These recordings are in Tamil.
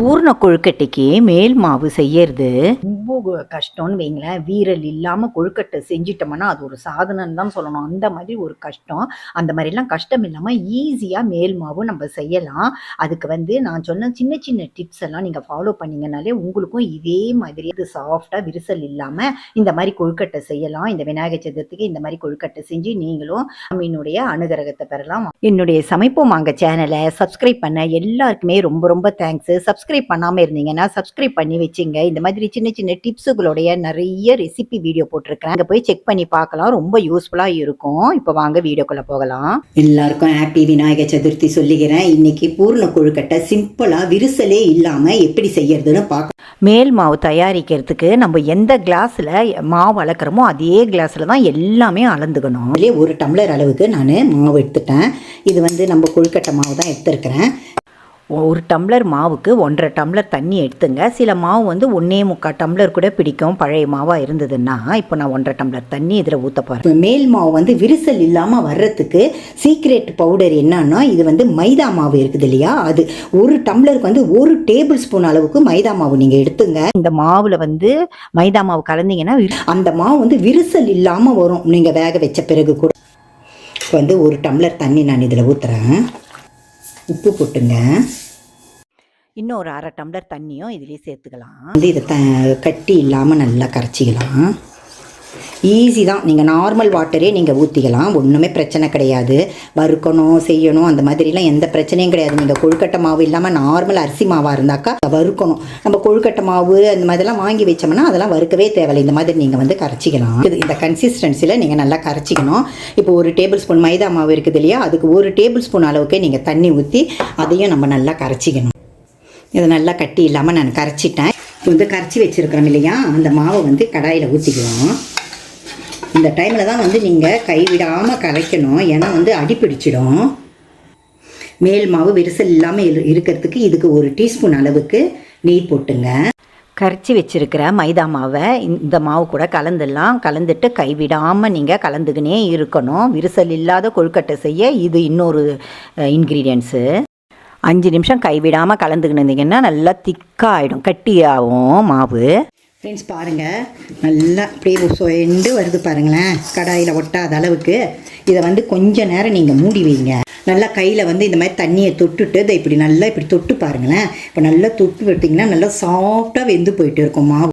பூர்ண கொழுக்கட்டைக்கு மேல் மாவு செய்யறது. ரொம்ப கஷ்டம்னு வைங்களேன். வீரல் இல்லாமல் கொழுக்கட்டை செஞ்சிட்டோம்னா அது ஒரு சாதனைன்னு தான் சொல்லணும். அந்த மாதிரி ஒரு கஷ்டம். அந்த மாதிரிலாம் கஷ்டம் இல்லாமல் ஈஸியாக மேல் மாவு நம்ம செய்யலாம். அதுக்கு வந்து நான் சொன்ன சின்ன சின்ன டிப்ஸ் எல்லாம் நீங்கள் ஃபாலோ பண்ணீங்கனாலே உங்களுக்கும் இதே மாதிரி இது சாஃப்டாக விரிசல் இல்லாமல் இந்த மாதிரி கொழுக்கட்டை செய்யலாம். இந்த விநாயகர் சதுர்த்திக்கு இந்த மாதிரி கொழுக்கட்டை செஞ்சு நீங்களும் அம்மியினுடைய அனுகிரகத்தை பெறலாம். என்னுடைய சமைப்போம் வாங்க சேனலை சப்ஸ்கிரைப் பண்ண எல்லாருக்குமே ரொம்ப ரொம்ப தேங்க்ஸ் சப்ஸ்கிரைப் பண்ணாமல் இருந்தீங்கன்னா சப்ஸ்கிரைப் பண்ணி வச்சுங்க. இந்த மாதிரி சின்ன சின்ன டிப்ஸுகளுடைய நிறைய ரெசிபி வீடியோ போட்டிருக்கேன் அங்கே போய் செக் பண்ணி பார்க்கலாம். ரொம்ப யூஸ்ஃபுல்லாக இருக்கும். இப்போ வாங்க வீடியோக்குள்ளே போகலாம். எல்லாருக்கும் ஹாப்பி விநாயகர் சதுர்த்தி சொல்லிக்கிறேன். இன்னைக்கு பூர்ண கொழுக்கட்டை சிம்பிளா விரிசலே இல்லாம எப்படி செய்யறதுன்னு பார்க்க மேல் மாவு தயாரிக்கிறதுக்கு நம்ம எந்த கிளாஸில் மாவு அளக்குறோமோ அதே கிளாஸில் தான் எல்லாமே அளந்துக்கணும். அதுலேயே ஒரு டம்ளர் அளவுக்கு நான் மாவு எடுத்துட்டேன். இது வந்து நம்ம கொழுக்கட்டை மாவு தான் எடுத்துருக்கிறேன். ஒரு டம்ளர் மாவுக்கு ஒன்றரை டம்ளர் தண்ணி எடுத்துங்க. சில மாவு வந்து ஒன்றே முக்கால் டம்ளர் கூட பிடிக்கும். பழைய மாவாக இருந்ததுன்னா இப்போ நான் ஒன்றரை டம்ளர் தண்ணி இதில் ஊற்ற போகிறேன் மேல் மாவு வந்து விரிசல் இல்லாம வர்றதுக்கு சீக்ரெட் பவுடர் என்னன்னா இது வந்து மைதா மாவு இருக்குது இல்லையா? அது ஒரு டம்ளருக்கு வந்து ஒரு டேபிள் ஸ்பூன் அளவுக்கு மைதா மாவு நீங்க எடுத்துங்க. இந்த மாவில் வந்து மைதா மாவு கலந்தீங்கன்னா அந்த மாவு வந்து விரிசல் இல்லாம வரும். நீங்க வேக வச்ச பிறகு கூட. இப்போ வந்து ஒரு டம்ளர் தண்ணி நான் இதில் ஊற்றுறேன் உப்பு போட்டுங்க. இன்னும் ஒரு அரை டம்ளர் தண்ணியும் இதுலேயே சேர்த்துக்கலாம். வந்து இதை த கட்டி இல்லாமல் நல்லா கரைச்சிக்கலாம். ஈஸி தான். நீங்கள் நார்மல் வாட்டரே நீங்கள் ஊற்றிக்கலாம் ஒன்றுமே பிரச்சனை கிடையாது. வறுக்கணும் செய்யணும் அந்த மாதிரிலாம் எந்த பிரச்சனையும் கிடையாது. நீங்கள் கொழுக்கட்டை மாவு இல்லாமல் நார்மல் அரிசி மாவாக இருந்தாக்கா அதை வறுக்கணும். நம்ம கொழுக்கட்டை மாவு அந்த மாதிரிலாம் வாங்கி வச்சோம்னா அதெல்லாம் வறுக்கவே தேவையில்லை. இந்த மாதிரி நீங்கள் வந்து கரைச்சிக்கலாம். இது இந்த கன்சிஸ்டன்சியில் நீங்கள் நல்லா கரைச்சிக்கணும். இப்போ ஒரு டேபிள் ஸ்பூன் மைதா மாவு இருக்குது இல்லையா? அதுக்கு ஒரு டேபிள் ஸ்பூன் அளவுக்கு நீங்கள் தண்ணி ஊற்றி அதையும் நம்ம நல்லா கரைச்சிக்கணும். இதை நல்லா கட்டி இல்லாமல் நான் கரைச்சிட்டேன். இப்போ வந்து கரைச்சி வச்சுருக்கிறோம் இல்லையா? அந்த மாவை வந்து கடாயில் ஊற்றிக்குவோம் இந்த டைமில் தான் வந்து நீங்கள் கைவிடாமல் கரைக்கணும். ஏன்னா வந்து அடிப்பிடிச்சிடும். மேல் மாவு விரிசல் இல்லாமல் இரு இருக்கிறதுக்கு இதுக்கு ஒரு டீஸ்பூன் அளவுக்கு நெய் போட்டுங்க. கரைச்சி வச்சிருக்கிற மைதா மாவை இந்த மாவு கூட கலந்துடலாம். கலந்துட்டு கைவிடாமல் நீங்கள் கலந்துக்கினே இருக்கணும். விரிசல் இல்லாத கொழுக்கட்டை செய்ய இது இன்னொரு இன்க்ரீடியன்ஸு அஞ்சு நிமிஷம் கைவிடாமல் கலந்துக்கின்னு இருந்தீங்கன்னா நல்லா திக்காகிடும் கட்டியாகும் மாவு. ஃப்ரெண்ட்ஸ் பாருங்கள் நல்லா அப்படியே சுயண்டு வருது பாருங்களேன். கடாயில் ஒட்டாத அளவுக்கு. இதை வந்து கொஞ்ச நேரம் நீங்கள் மூடி வைங்க. நல்லா கையில் வந்து இந்த மாதிரி தண்ணியை தொட்டுட்டு இதை இப்படி நல்லா இப்படி தொட்டு பாருங்களேன். இப்போ நல்லா தொட்டு விட்டிங்கன்னா நல்லா சாஃப்டாக வெந்து போயிட்டு இருக்கும். மாவு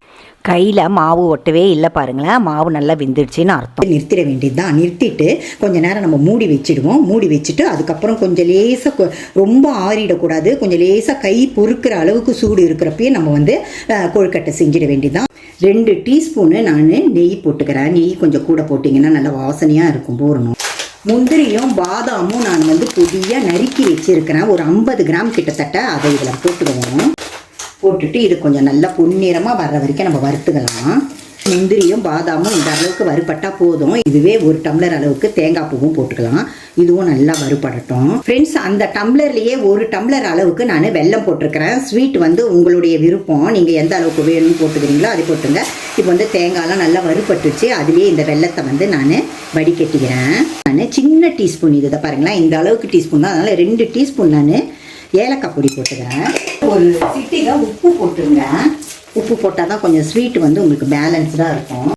கையில் மாவு ஒட்டவே இல்லை பாருங்களேன். மாவு நல்லா வெந்துடுச்சின்னு அர்த்தம். நிறுத்திட வேண்டியது தான் நிறுத்திட்டு கொஞ்சம் நேரம் நம்ம மூடி வச்சிடுவோம். மூடி வச்சுட்டு அதுக்கப்புறம் கொஞ்சம் லேசாக ரொம்ப ஆறிடக்கூடாது. கொஞ்சம் லேசாக கை பொறுக்கிற அளவுக்கு சூடு இருக்கிறப்பயே நம்ம வந்து கொழுக்கட்டை செஞ்சிட வேண்டியதுதான். ரெண்டு டீஸ்பூனு நான் நெய் போட்டுக்கிறேன். நெய் கொஞ்சம் கூட போட்டிங்கன்னா நல்லா வாசனையாக இருக்கும் போடணும் முந்திரியும் பாதாமும் நான் வந்து பொடியாக நறுக்கி வச்சிருக்கிறேன். ஒரு ஐம்பது கிராம் கிட்டத்தட்ட அதை இதில் போட்டுடுவோம். போட்டுட்டு இது கொஞ்சம் நல்லா பொன்னிறமாக வர்ற வரைக்கும் நம்ம வறுத்துக்கலாம். முந்திரியும் பாதாமும் இந்த அளவுக்கு வறுபட்டால் போதும். இதுவே ஒரு டம்ளர் அளவுக்கு தேங்காய் பூவும் போட்டுக்கலாம். இதுவும் நல்லா வறுபடட்டும். ஃப்ரெண்ட்ஸ் அந்த டம்ளர்லேயே ஒரு டம்ளர் அளவுக்கு நான் வெல்லம் போட்டிருக்கிறேன். ஸ்வீட் வந்து உங்களுடைய விருப்பம். நீங்கள் எந்த அளவுக்கு வேணும்னு போட்டுக்கிறீங்களோ அதை போட்டுங்க. இப்போ வந்து தேங்காய்லாம் நல்லா வறுபட்டுச்சு. அதுலேயே இந்த வெல்லத்தை வந்து நான் வடிகட்டிக்கிறேன். நான் சின்ன டீஸ்பூன் இதை பாருங்களேன். இந்த அளவுக்கு டீஸ்பூன் தான். அதனால் ரெண்டு டீஸ்பூன் நான் ஏலக்காய் பொடி போட்டுக்கிறேன். ஒரு சிட்டிகை உப்பு போட்டுருங்க உப்பு போட்டால் தான் கொஞ்சம் ஸ்வீட் வந்து உங்களுக்கு பேலன்ஸ்டாக இருக்கும்.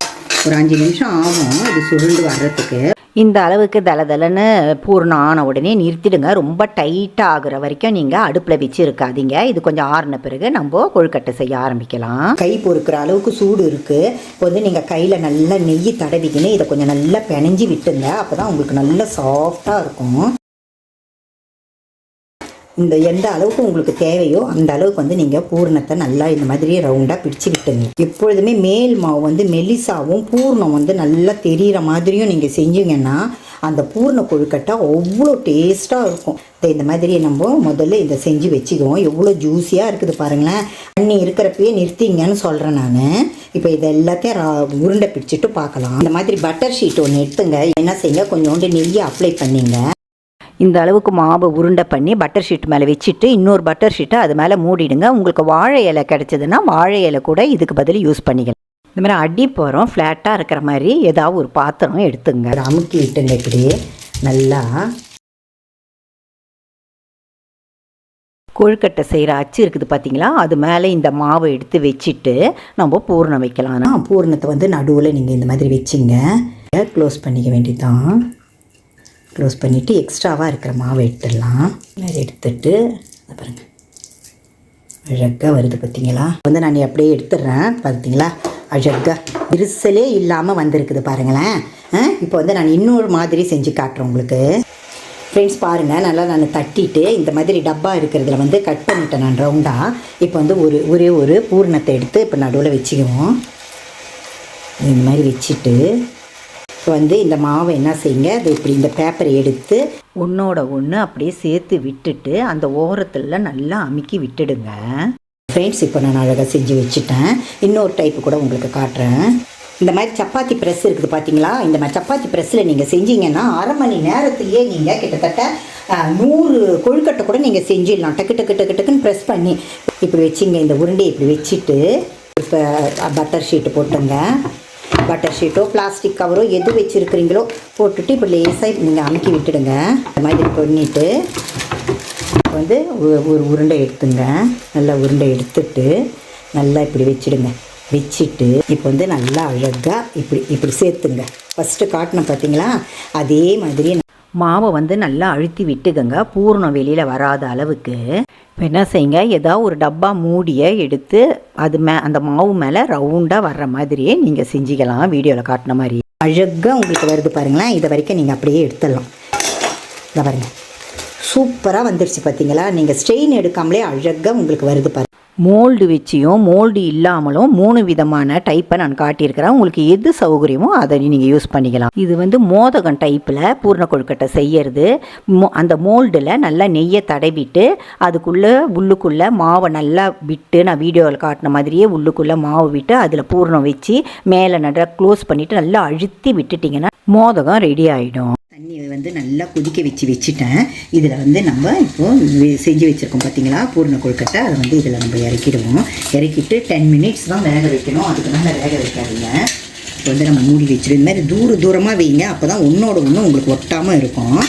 ஒரு அஞ்சு நிமிஷம் ஆகும். இது சுருண்டு வர்றதுக்கு. இந்த அளவுக்கு தலதலன்னு பூர்ணம் ஆன உடனே நிறுத்திடுங்க. ரொம்ப டைட்டாக ஆகுற வரைக்கும் நீங்கள் அடுப்பில் வச்சு இருக்காதீங்க இது கொஞ்சம் ஆறின பிறகு நம்ம கொழுக்கட்டை செய்ய ஆரம்பிக்கலாம். கை பொறுக்கிற அளவுக்கு சூடு இருக்குது இப்போ வந்து நீங்கள் கையில் நல்லா நெய் தடவிக்கின்னு இதை கொஞ்சம் நல்லா பிணைஞ்சி விட்டுங்க. அப்போ தான் உங்களுக்கு நல்லா சாஃப்டாக இருக்கும். இந்த எந்த அளவுக்கு உங்களுக்கு தேவையோ அந்த அளவுக்கு வந்து நீங்கள் பூரணத்தை நல்லா இந்த மாதிரி ரவுண்டாக பிடிச்சு விட்டுங்க எப்பொழுதுமே மேல் மாவு வந்து மெலிசாவும் பூர்ணம் வந்து நல்லா தெரிகிற மாதிரியும் நீங்கள் செஞ்சீங்கன்னா அந்த பூர்ண கொழுக்கட்டை அவ்வளோ டேஸ்ட்டாக இருக்கும். இந்த மாதிரி நம்ம முதல்ல இதை செஞ்சு வச்சுக்குவோம். எவ்வளோ ஜூஸியாக இருக்குது பாருங்களேன். தண்ணி இருக்கிறப்பயே நிறுத்திங்கன்னு சொல்கிறேன் நான். இப்போ இது எல்லாத்தையும் ரா- உருண்டை பிடிச்சிட்டு பார்க்கலாம். இந்த மாதிரி பட்டர் ஷீட் ஒன்று எடுத்துங்க. என்ன செய்யுங்க? கொஞ்சோண்டு நெய்யை அப்ளை பண்ணிங்க. இந்த அளவுக்கு மாவு உருண்டை பண்ணி பட்டர் ஷீட் மேலே வச்சுட்டு இன்னொரு பட்டர் ஷீட்டை அது மேலே மூடிடுங்க. உங்களுக்கு வாழை இலை கிடைச்சதுன்னா வாழை இலை கூட இதுக்கு பதில் யூஸ் பண்ணிக்கலாம். இந்த மாதிரி அடி போகிறோம் ஃப்ளாட்டாக இருக்கிற மாதிரி ஏதாவது ஒரு பாத்திரம் எடுத்துங்க. அதை அமுக்கி விட்டுங்க இப்படி நல்லா கொழுக்கட்டை செய்கிற அச்சு இருக்குது பார்த்தீங்களா அது மேலே இந்த மாவை எடுத்து வச்சுட்டு நம்ம பூரணம் வைக்கலாம். பூரணத்தை வந்து நடுவில் நீங்கள் இந்த மாதிரி வச்சிங்க. க்ளோஸ் பண்ணிக்க வேண்டியதுதான். க்ளோஸ் பண்ணிவிட்டு எக்ஸ்ட்ராவாக இருக்கிற மாவை எடுத்துடலாம். மாதிரி எடுத்துட்டு அதை பாருங்கள் அழகாக வருது பார்த்தீங்களா வந்து நான் அப்படியே எடுத்துடுறேன் பார்த்தீங்களா அழகாக விரிசலே இல்லாமல் வந்திருக்குது பாருங்களேன். ஆ, இப்போ வந்து நான் இன்னொரு மாதிரி செஞ்சு காட்டுறேன் உங்களுக்கு. ஃப்ரெண்ட்ஸ் பாருங்கள் நல்லா நான் தட்டிட்டு இந்த மாதிரி டப்பா இருக்கிறதுல வந்து கட் பண்ணிட்டேன் நான் ரவுண்டாக இப்போ வந்து ஒரு ஒரே ஒரு பூரணத்தை எடுத்து இப்போ நடுவில் வச்சுக்குவோம். இந்த மாதிரி வச்சுட்டு இப்போ வந்து இந்த மாவை என்ன செய்யுங்க? அது இப்படி இந்த பேப்பரை எடுத்து ஒன்றோட ஒன்று அப்படியே சேர்த்து விட்டுட்டு அந்த ஓரத்தில் நல்லா அமுக்கி விட்டுடுங்க. ஃப்ரெண்ட்ஸ் இப்போ நான் அழகாக செஞ்சு வச்சுட்டேன். இன்னொரு டைப்பு கூட உங்களுக்கு காட்டுறேன். இந்த மாதிரி சப்பாத்தி ப்ரெஸ் இருக்குது பார்த்தீங்களா இந்த மாதிரி சப்பாத்தி ப்ரெஸ்ஸில் நீங்கள் செஞ்சீங்கன்னா அரை மணி நேரத்துலேயே நீங்கள் கிட்டத்தட்ட நூறு கொழுக்கட்டை கூட நீங்கள் செஞ்சிடலாம். டக்கு டக்கு டக்கு டக்குன்னு ப்ரெஸ் பண்ணி. இப்படி வச்சிங்க இந்த உருண்டையை இப்படி வச்சுட்டு இப்போ பட்டர் ஷீட்டு போட்டுங்க. பட்டர் ஷீட்டோ பிளாஸ்டிக் கவரோ எது வச்சுருக்கிறீங்களோ போட்டுட்டு இப்போ லேசாக நீங்கள் அமுக்கி விட்டுடுங்க. இந்த மாதிரி பண்ணிவிட்டு இப்போ வந்து ஒரு- உருண்டை எடுத்துங்க. நல்லா உருண்டை எடுத்துட்டு நல்லா இப்படி வச்சுடுங்க. வச்சுட்டு இப்போ வந்து நல்லா அழகாக இப்படி இப்படி சேர்த்துங்க. ஃபஸ்ட்டு காட்டினோம் பார்த்தீங்களா அதே மாதிரி மாவை வந்து நல்லா அழுத்தி விட்டுக்கங்க. பூரணம் வெளியில் வராத அளவுக்கு. இப்போ என்ன செய்யுங்க? ஏதாவது ஒரு டப்பா மூடியை எடுத்து அது மே அந்த மாவு மேலே ரவுண்டாக வர்ற மாதிரியே நீங்கள் செஞ்சுக்கலாம். வீடியோவில் காட்டின மாதிரி. அழகாக உங்களுக்கு வருது பாருங்களேன். இதை வரைக்கும் நீங்கள் அப்படியே எடுத்துடலாம். இதை பாருங்கள் சூப்பராக வந்துருச்சு பார்த்தீங்களா நீங்கள் ஸ்ட்ரெயின் எடுக்காமலே அழகாக உங்களுக்கு வருது பாருங்கள் மோல்டு வச்சியும் மோல்டு இல்லாமலும் மூணு விதமான டைப்பை நான் காட்டியிருக்கிறேன். உங்களுக்கு எது சௌகரியமோ அதை நீங்கள் யூஸ் பண்ணிக்கலாம். இது வந்து மோதகம் டைப்பில் பூர்ண கொழுக்கட்டை செய்யறது. மோ- அந்த மோல்டில் நல்லா நெய்யை தடவிட்டு அதுக்குள்ளே உள்ளுக்குள்ளே மாவை நல்லா விட்டு நான் வீடியோவில் காட்டின மாதிரியே உள்ளுக்குள்ளே மாவு விட்டு அதில் பூர்ணம் வச்சு மேலே நல்லா க்ளோஸ் பண்ணிவிட்டு நல்லா அழுத்தி விட்டுட்டிங்கன்னா மோதகம் ரெடி ஆகிடும் வந்து நல்லா கொதிக்க வச்சு வச்சுட்டேன். இதில் வந்து நம்ம இப்போ செஞ்சு வச்சுருக்கோம் பார்த்தீங்களா? பூர்ண கொழுக்கட்டை. அதை வந்து இதில் நம்ம இறக்கிடுவோம். இறக்கிட்டு டென் மினிட்ஸ் தான் வேக வைக்கணும். அதுக்கு மேலே வேக வைக்காதீங்க. இப்போ வந்து நம்ம மூடி வச்சிடும் இந்த மாதிரி தூர தூரமாக வைங்க. அப்போ தான் ஒன்றோட ஒன்று உங்களுக்கு ஒட்டாமல் இருக்கும்.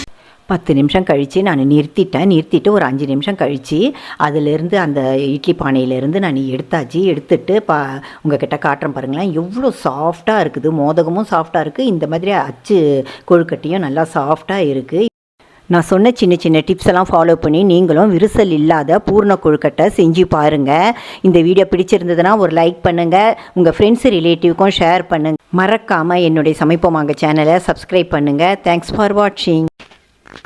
பத்து நிமிஷம் கழித்து நான் நிறுத்திட்டேன். நிறுத்திட்டு ஒரு அஞ்சு நிமிஷம் கழித்து அதிலேருந்து அந்த இட்லி பானையிலேருந்து நான் எடுத்தாச்சு. எடுத்துட்டு பா உங்ககிட்ட காட்டுறேன் பாருங்களேன். எவ்வளோ சாஃப்டாக இருக்குது. மோதகமும் சாஃப்டாக இருக்குது இந்த மாதிரி அச்சு கொழுக்கட்டையும் நல்லா சாஃப்டாக இருக்குது நான் சொன்ன சின்ன சின்ன டிப்ஸ் எல்லாம் ஃபாலோ பண்ணி நீங்களும் விரிசல் இல்லாத பூர்ண கொழுக்கட்டை செஞ்சு பாருங்கள் இந்த வீடியோ பிடிச்சிருந்ததுன்னா ஒரு லைக் பண்ணுங்கள் உங்கள் ஃப்ரெண்ட்ஸ் ரிலேட்டிவ்க்கும் ஷேர் பண்ணுங்கள் மறக்காமல் என்னுடைய சமைப்போமாங்க சேனலை சப்ஸ்கிரைப் பண்ணுங்கள் தேங்க்ஸ் ஃபார் வாட்சிங்